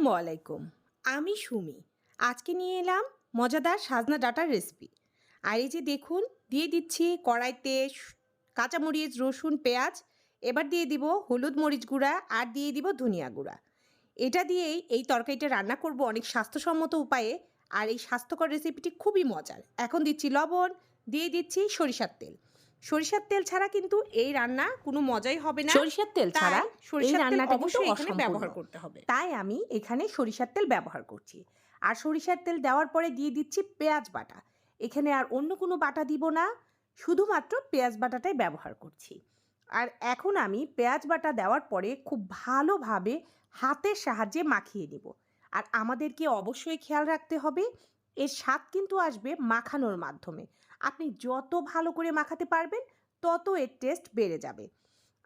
আসসালামু আলাইকুম। আমি সুমি। আজকে নিয়ে এলাম মজাদার সাজনা ডাটার রেসিপি আর এই যে দেখুন, দিয়ে দিচ্ছি কড়াইতে কাঁচামরিচ, রসুন, পেঁয়াজ, এবার দিয়ে দিব হলুদ মরিচ গুঁড়া আর দিয়ে দিব ধনিয়া গুঁড়া। এটা দিয়েই এই তরকারিটা রান্না করব অনেক স্বাস্থ্যসম্মত উপায়ে আর এই স্বাস্থ্যকর রেসিপিটি খুবই মজার। এখন দিচ্ছি লবণ, দিয়ে দিচ্ছি সরিষার তেল। সরিষার তেল ছাড়া কিন্তু এই রান্না কোনো মজাই হবে না। সরিষার তেল ছাড়া সরিষার রান্নাটা অবশ্যই এখানে ব্যবহার করতে হবে। তাই আমি এখানে সরিষার তেল ব্যবহার করছি। আর সরিষার তেল দেওয়ার পরে দিয়ে দিচ্ছি পেঁয়াজ বাটা। এখানে আর অন্য কোনো বাটা দিব না শুধুমাত্র পেঁয়াজ বাটাটাই ব্যবহার করছি। আর এখন আমি পেঁয়াজ বাটা দেওয়ার পরে খুব ভালোভাবে হাতের সাহায্যে মাখিয়ে নিব। আর আমাদেরকে অবশ্যই খেয়াল রাখতে হবে এর স্বাদ কিন্তু আসবে মাখানোর মাধ্যমে। আপনি যত ভালো করে মাখাতে পারবেন, তত এর টেস্ট বেড়ে যাবে।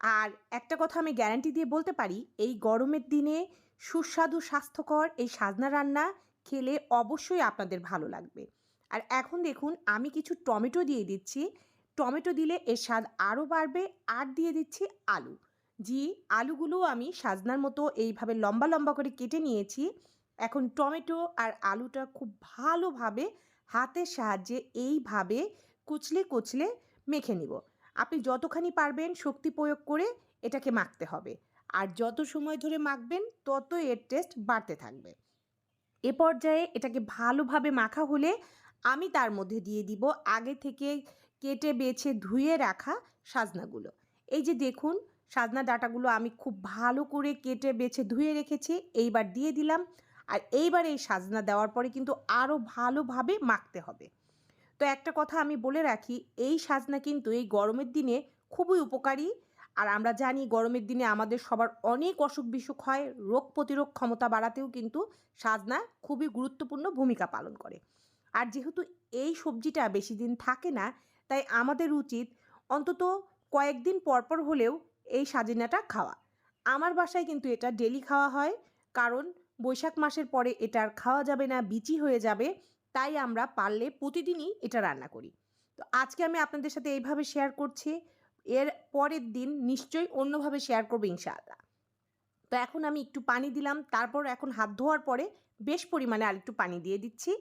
আর একটা কথা আমি গ্যারান্টি দিয়ে বলতে পারি, এই গরমের দিনে সুস্বাদু, স্বাস্থ্যকর এই সাজনা রান্না খেলে অবশ্যই আপনাদের ভালো লাগবে। আর এখন দেখুন, আমি কিছু টমেটো দিয়ে দিচ্ছি। টমেটো দিলে এর স্বাদ আরও বাড়বে, আর দিয়ে দিচ্ছি আলু। জি, আলুগুলো আমি সাজনার মতো এইভাবে লম্বা লম্বা করে কেটে নিয়েছি। এখন টমেটো আর আলুটা খুব ভালোভাবে হাতের সাহায্যে এইভাবে কুচলে কুচলে মেখে নিব। আপনি যতখানি পারবেন শক্তি প্রয়োগ করে এটাকে মাখতে হবে। আর যত সময় ধরে মাখবেন, তত এর টেস্ট বাড়তে থাকবে। এ পর্যায়ে এটাকে ভালোভাবে মাখা হলে আমি তার মধ্যে দিয়ে দিব আগে থেকে কেটে বেছে ধুয়ে রাখা সাজনাগুলো। এই যে দেখুন, সাজনা ডাটাগুলো আমি খুব ভালো করে কেটে বেছে ধুয়ে রেখেছি। এইবার দিয়ে দিলাম আর এইবার এই সাজনা দেওয়ার পরে কিন্তু আরও ভালোভাবে মাখতে হবে। তো একটা কথা আমি বলে রাখি, এই সাজনা কিন্তু এই গরমের দিনে খুবই উপকারী। আর আমরা জানি গরমের দিনে আমাদের সবার অনেক অসুখ বিসুখ হয়, রোগ প্রতিরোধ ক্ষমতা বাড়াতেও কিন্তু সাজনা খুবই গুরুত্বপূর্ণ ভূমিকা পালন করে। আর যেহেতু এই সবজিটা বেশি দিন থাকে না, তাই আমাদের উচিত অন্তত কয়েকদিন পরপর হলেও এই সাজিনাটা খাওয়া। আমার বাসায় কিন্তু এটা ডেলি খাওয়া হয়, কারণ বৈশাখ মাসের পরে এটা আর খাওয়া যাবে না, বিচি হয়ে যাবে, তাই আমরা পারলে প্রতিদিনই এটা রান্না করি। তো আজকে আমি আপনাদের সাথে এইভাবে শেয়ার করছি, এর পরের দিন নিশ্চয়ই অন্যভাবে শেয়ার করব ইনশাআল্লাহ। তো এখন আমি একটু পানি দিলাম, তারপর এখন হাত ধোয়ার পরে বেশ পরিমাণে আর একটু পানি দিয়ে দিচ্ছি,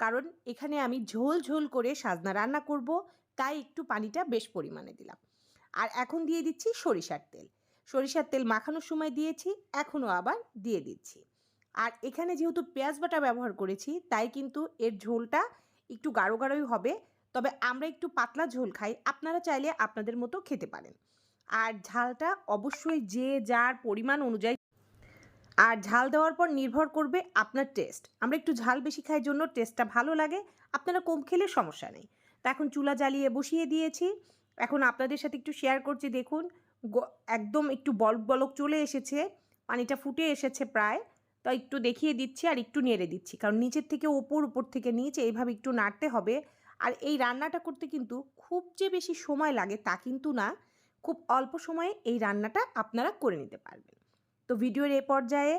কারণ এখানে আমি ঝোল ঝোল করে সাজনা রান্না করব, তাই একটু পানিটা বেশ পরিমাণে দিলাম। আর এখন দিয়ে দিচ্ছি সরিষার তেল সরিষার তেল মাখানোর সময় দিয়েছি, এখনও আবার দিয়ে দিচ্ছি। আর এখানে যেহেতু পেঁয়াজ বাটা ব্যবহার করেছি, তাই কিন্তু এর ঝোলটা একটু গাঢ় গাঢ়ই হবে। তবে আমরা একটু পাতলা ঝোল খাই, আপনারা চাইলে আপনাদের মতো খেতে পারেন। আর ঝালটা অবশ্যই যে যার পরিমাণ অনুযায়ী আর ঝাল দেওয়ার পর নির্ভর করবে আপনার টেস্ট। আমরা একটু ঝাল বেশি খাই জন্য টেস্টটা ভালো লাগে, আপনারা কম খেলে সমস্যা নেই। তো এখন চুলা জ্বালিয়ে বসিয়ে দিয়েছি। এখন আপনাদের সাথে একটু শেয়ার করছি, দেখুন একদম একটু বলক বলক চলে এসেছে, পানিটা ফুটে এসেছে প্রায়। তো একটু দেখিয়ে দিচ্ছি আর একটু নেড়ে দিচ্ছি। কারণ নিচের থেকে ওপর, উপর থেকে নিচে এইভাবে একটু নাড়তে হবে। আর এই রান্নাটা করতে কিন্তু খুব যে বেশি সময় লাগে তা কিন্তু না। খুব অল্প সময়ে এই রান্নাটা আপনারা করে নিতে পারবেন। তো ভিডিওর এ পর্যায়ে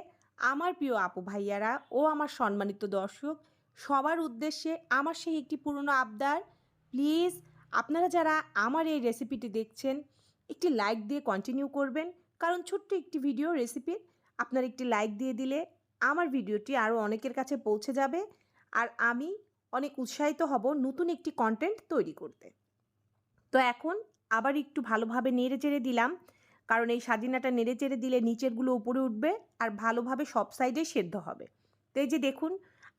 আমার প্রিয় আপু ভাইয়ারা ও আমার সম্মানিত দর্শক, সবার উদ্দেশ্যে আমার সেই একটি পুরনো আবদার। প্লিজ আপনারা যারা আমার এই রেসিপিটি দেখছেন, একটি লাইক দিয়ে কন্টিনিউ করবেন। কারণ ছোট্ট একটি ভিডিও রেসিপির আপনার একটি লাইক দিয়ে দিলে আমার ভিডিওটি আরও অনেকের কাছে পৌঁছে যাবে। আর আমি অনেক উৎসাহিত হব নতুন একটি কন্টেন্ট তৈরি করতে। তো এখন আবার একটু ভালোভাবে নেড়ে চেড়ে দিলাম, কারণ এই সাজিনাটা নেড়ে চেড়ে দিলে নিচেরগুলো উপরে উঠবে আর ভালোভাবে সব সাইডে সেদ্ধ হবে। তো এই যে দেখুন,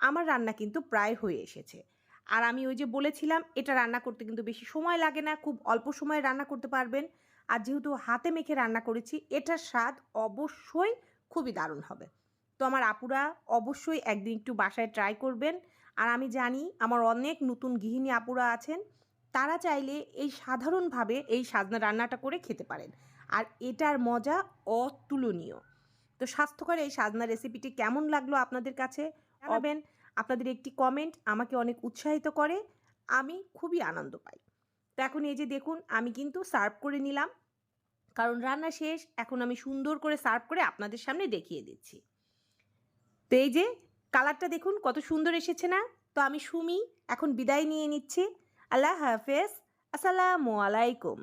আমার রান্না কিন্তু প্রায় হয়ে এসেছে। আর আমি ওই যে বলেছিলাম, এটা রান্না করতে কিন্তু বেশি সময় লাগে না, খুব অল্প সময়ে রান্না করতে পারবেন। আর যেহেতু হাতে মেখে রান্না করেছি, এটার স্বাদ অবশ্যই খুবই দারুণ হবে। তো আমার আপুরা অবশ্যই একদিন একটু বাসায় ট্রাই করবেন। আর আমি জানি আমার অনেক নতুন গৃহিণী আপুরা আছেন, তারা চাইলে এই সাধারণভাবে এই সাজনা রান্নাটা করে খেতে পারেন। আর এটার মজা অতুলনীয়। তো স্বাস্থ্যকর এই সাজনা রেসিপিটি কেমন লাগল আপনাদের কাছে জানাবেন। আপনাদের একটি কমেন্ট আমাকে অনেক উৎসাহিত করে, আমি খুবই আনন্দ পাই। তো এখন এই যে দেখুন, আমি কিন্তু সার্ভ করে নিলাম। কারণ রান্না শেষ, এখন আমি সুন্দর করে সার্ভ করে আপনাদের সামনে দেখিয়ে দিচ্ছি। তো এই যে কালারটা দেখুন, কত সুন্দর এসেছে না? তো আমি সুমি, এখন বিদায় নিয়ে নিচ্ছি। আল্লাহ হাফেজ। আসসালামু আলাইকুম।